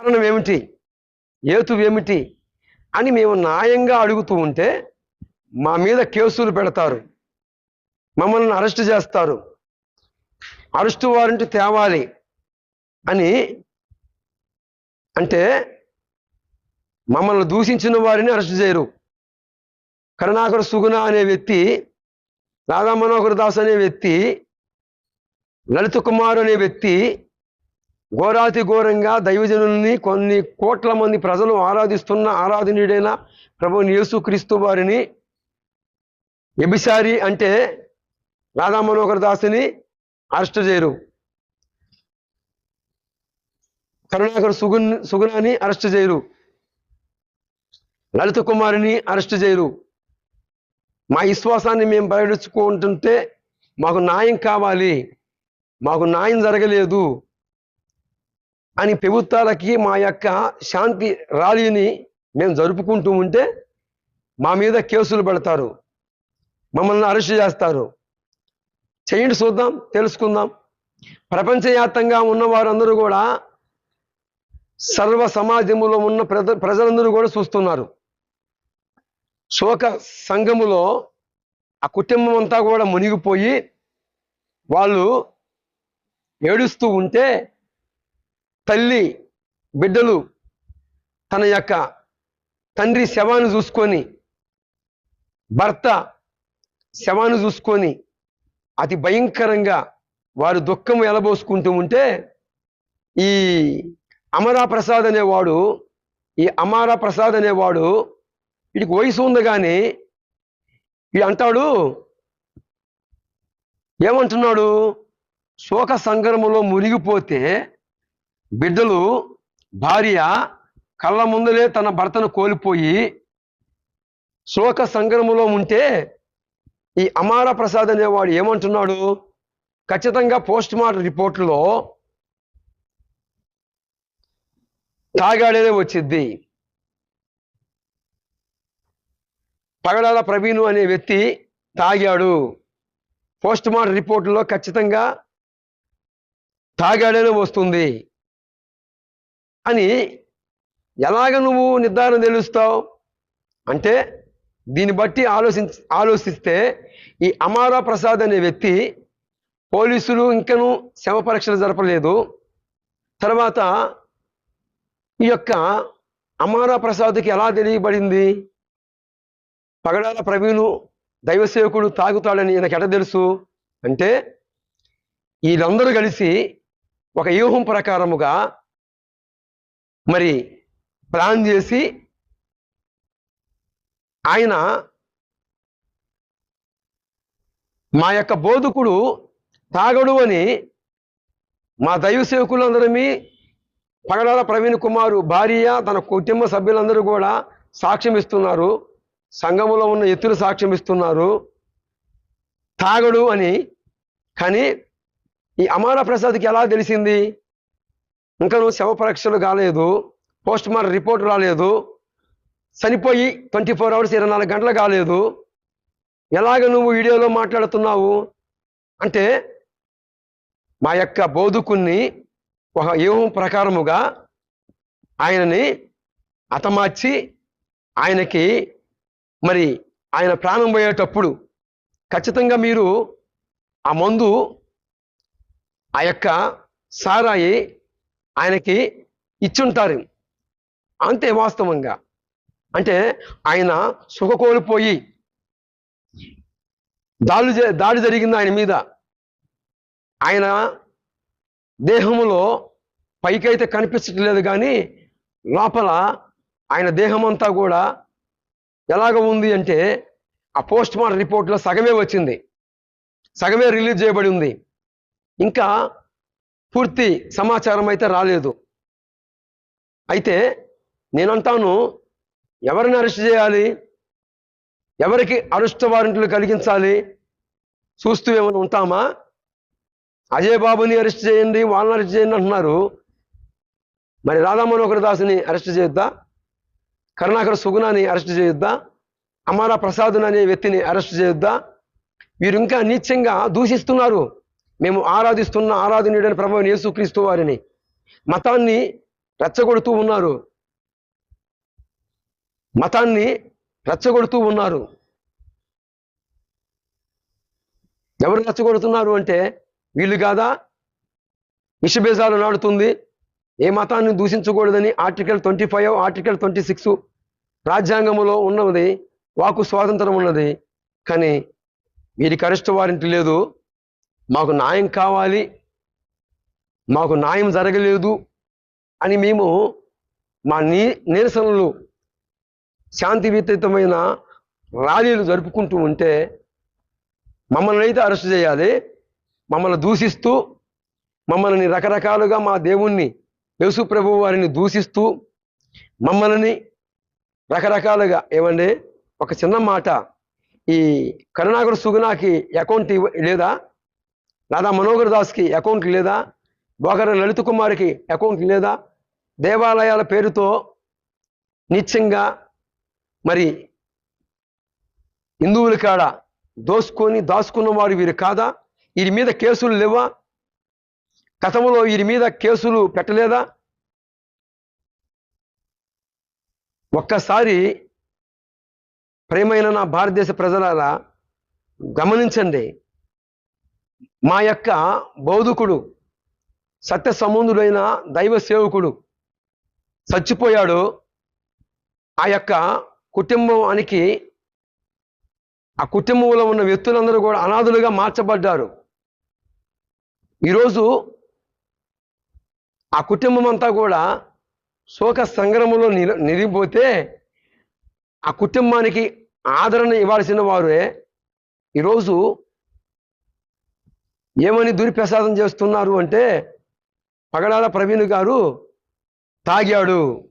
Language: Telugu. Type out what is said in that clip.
కారణం ఏమిటి? ఏతు ఏమిటి? అని మేము న్యాయంగా అడుగుతూ ఉంటే మా మీద కేసులు పెడతారు. మమ్మల్ని అరెస్ట్ చేస్తారు. అరెస్టు వారెంట్ తేవాలి అని అంటే మమ్మల్ని దూషించిన వారిని అరెస్ట్ చేయరు. కరుణాకర సుగుణ అనే వ్యక్తి రాధా మనోహర్ దాస్ అనే వ్యక్తి లలిత కుమార్ అనే వ్యక్తి ఘోరాతి ఘోరంగా దైవజనుల్ని కొన్ని కోట్ల మంది ప్రజలు ఆరాధిస్తున్న ఆరాధనీయుడైన ప్రభు యేసుక్రీస్తు వారిని ఎబిసారి అంటే రాధా మనోహర్ దాసిని అరెస్ట్ చేయరు. కరుణాకర్ సుగున్ సుగుణాన్ని అరెస్ట్ చేయరు. లలిత కుమారిని అరెస్ట్ చేయరు. మా విశ్వాసాన్ని మేము బయటకుంటుంటే మాకు న్యాయం కావాలి. మాకు న్యాయం జరగలేదు. అని ప్రభుత్వాలకి మా యొక్క శాంతి ర్యాలీని మేము జరుపుకుంటూ ఉంటే మా మీద కేసులు పెడతారు. మమ్మల్ని అరెస్ట్ చేస్తారు. చేయండి చూద్దాం తెలుసుకుందాం. ప్రపంచవ్యాప్తంగా ఉన్న వారందరూ కూడా సర్వ సమాజంలో ఉన్న ప్రజ ప్రజలందరూ కూడా చూస్తున్నారు. శోక సంఘములో ఆ కుటుంబం అంతా కూడా మునిగిపోయి వాళ్ళు ఏడుస్తూ ఉంటే తల్లి బిడ్డలు తన యొక్క తండ్రి శవాన్ని చూసుకొని భర్త శవాన్ని చూసుకొని అతి భయంకరంగా వారు దుఃఖం ఎలబోసుకుంటూ ఉంటే ఈ అమరా ప్రసాద్ అనేవాడు ఈ అమారా ప్రసాద్ అనేవాడు వీడికి వయసు ఉంది కానీ వీడు అంటాడు ఏమంటున్నాడు? శోక సంగరములో మునిగిపోతే బిడ్డలు భార్య కళ్ళ ముందలే తన భర్తను కోల్పోయి శోక సంగ్రమంలో ఉంటే ఈ అమార ప్రసాద్ అనేవాడు ఏమంటున్నాడు? ఖచ్చితంగా పోస్ట్ మార్టం రిపోర్ట్లో తాగాడేదే వచ్చింది. పగడాల ప్రవీణు అనే వ్యక్తి తాగాడు. పోస్ట్ మార్టం రిపోర్టులో ఖచ్చితంగా తాగాడేనే వస్తుంది. అని ఎలాగ నువ్వు నిర్ధారణ తెలుస్తావు? అంటే దీన్ని బట్టి ఆలోచించ ఆలోచిస్తే ఈ అమారా ప్రసాద్ అనే వ్యక్తి పోలీసులు ఇంకను శవ పరీక్షలు జరపలేదు. తర్వాత ఈ యొక్క అమారా ప్రసాద్కి ఎలా తెలియబడింది? పగడాల ప్రవీణు దైవసేవకుడు తాగుతాడని ఈయనకి ఎట తెలుసు? అంటే వీళ్ళందరూ కలిసి ఒక వ్యూహం ప్రకారముగా మరి ప్లాన్ చేసి ఆయన మా యొక్క బోధకుడు తాగడు అని మా దైవ సేవకులందరమీ పగడాల ప్రవీణ్ కుమారు భార్య తన కుటుంబ సభ్యులందరూ కూడా సాక్ష్యం ఇస్తున్నారు. సంఘములో ఉన్న ఎత్తులు సాక్ష్యం ఇస్తున్నారు. తాగడు అని. కానీ ఈ అమార ప్రసాద్కి ఎలా తెలిసింది? ఇంకా నువ్వు శవ పరీక్షలు కాలేదు పోస్ట్ మార్టం రిపోర్ట్ రాలేదు చనిపోయి ట్వంటీ ఫోర్ అవర్స్ ఇరవై నాలుగు గంటలు కాలేదు ఎలాగ నువ్వు వీడియోలో మాట్లాడుతున్నావు? అంటే మా యొక్క బోధకుణ్ణి ఒక వ్యూహం ప్రకారముగా ఆయనని హతమార్చి ఆయనకి మరి ఆయన ప్రాణం పోయేటప్పుడు ఖచ్చితంగా మీరు ఆ మందు ఆ యొక్క సారాయి ఆయనకి ఇచ్చుంటారు. అంతే వాస్తవంగా. అంటే ఆయన సుఖ కోల్పోయి దాడి జ- దాడి జరిగింది ఆయన మీద. ఆయన దేహములో పైకైతే కనిపించట్లేదు కానీ లోపల ఆయన దేహం అంతా కూడా ఎలాగ ఉంది అంటే ఆ పోస్ట్ మార్టం రిపోర్ట్లో సగమే వచ్చింది. సగమే రిలీజ్ చేయబడి ఉంది. ఇంకా పూర్తి సమాచారం అయితే రాలేదు. అయితే నేనంటాను ఎవరిని అరెస్ట్ చేయాలి? ఎవరికి అరెస్ట్ వారెంట్లు కలిగించాలి? చూస్తూ ఏమైనా ఉంటామా? అజయ్ బాబుని అరెస్ట్ చేయండి వాళ్ళని అరెస్ట్ చేయండి అంటున్నారు. మరి రాధామనోహర్ దాస్ని అరెస్ట్ చేయొద్దా? కరుణాకర్ సుగుణాన్ని అరెస్ట్ చేయొద్దా? అమారా ప్రసాద్ అనే వ్యక్తిని అరెస్ట్ చేయొద్దా? వీరు ఇంకా నీచంగా దూషిస్తున్నారు. మేము ఆరాధిస్తున్న ఆరాధనీయుడైన ప్రభావం యేసుక్రీస్తు వారిని మతాన్ని రెచ్చగొడుతూ ఉన్నారు. మతాన్ని రెచ్చగొడుతూ ఉన్నారు. ఎవరు రెచ్చగొడుతున్నారు అంటే వీళ్ళు కాదా? విషభేజాలు నాడుతుంది. ఏ మతాన్ని దూషించకూడదని article twenty five article twenty six రాజ్యాంగంలో ఉన్నది. వాకు స్వాతంత్రం ఉన్నది. కానీ వీరికి అరెస్ట్ వారెంట్ లేదు. మాకు న్యాయం కావాలి మాకు న్యాయం జరగలేదు అని మేము మా నీ నిరసనలు శాంతియుతమైన ర్యాలీలు జరుపుకుంటూ ఉంటే మమ్మల్ని అయితే అరెస్ట్ చేయాలి మమ్మల్ని దూషిస్తూ మమ్మల్ని రకరకాలుగా మా దేవుణ్ణి యేసు ప్రభు వారిని దూషిస్తూ మమ్మల్ని రకరకాలుగా ఏమండి ఒక చిన్న మాట ఈ కరుణాకర్ సుగుణాకి అకౌంట్ లేదా రాధా మనోహర్ దాస్కి అకౌంట్ లేదా? బోగర లలిత కుమార్కి అకౌంట్ లేదా? దేవాలయాల పేరుతో నిత్యంగా మరి హిందువుల కాడ దోసుకొని దాచుకున్నవారు వీరు కాదా? వీరి మీద కేసులు లేవా? గతంలో వీరి మీద కేసులు పెట్టలేదా? ఒక్కసారి ప్రేమైన నా భారతదేశ ప్రజలారా గమనించండి. మా యొక్క బౌద్ధకుడు సత్య సంబంధుడైన దైవ సేవకుడు చచ్చిపోయాడు. ఆ యొక్క కుటుంబానికి ఆ కుటుంబంలో ఉన్న వ్యక్తులందరూ కూడా అనాథులుగా మార్చబడ్డారు. ఈరోజు ఆ కుటుంబం అంతా కూడా శోక సంగ్రమంలో నిల నిలిగిపోతే ఆ కుటుంబానికి ఆదరణ ఇవ్వాల్సిన వారే ఈరోజు ఏమని దురిప్రసాదం చేస్తున్నారు అంటే పగడాల ప్రవీణ్ గారు తాగాడు.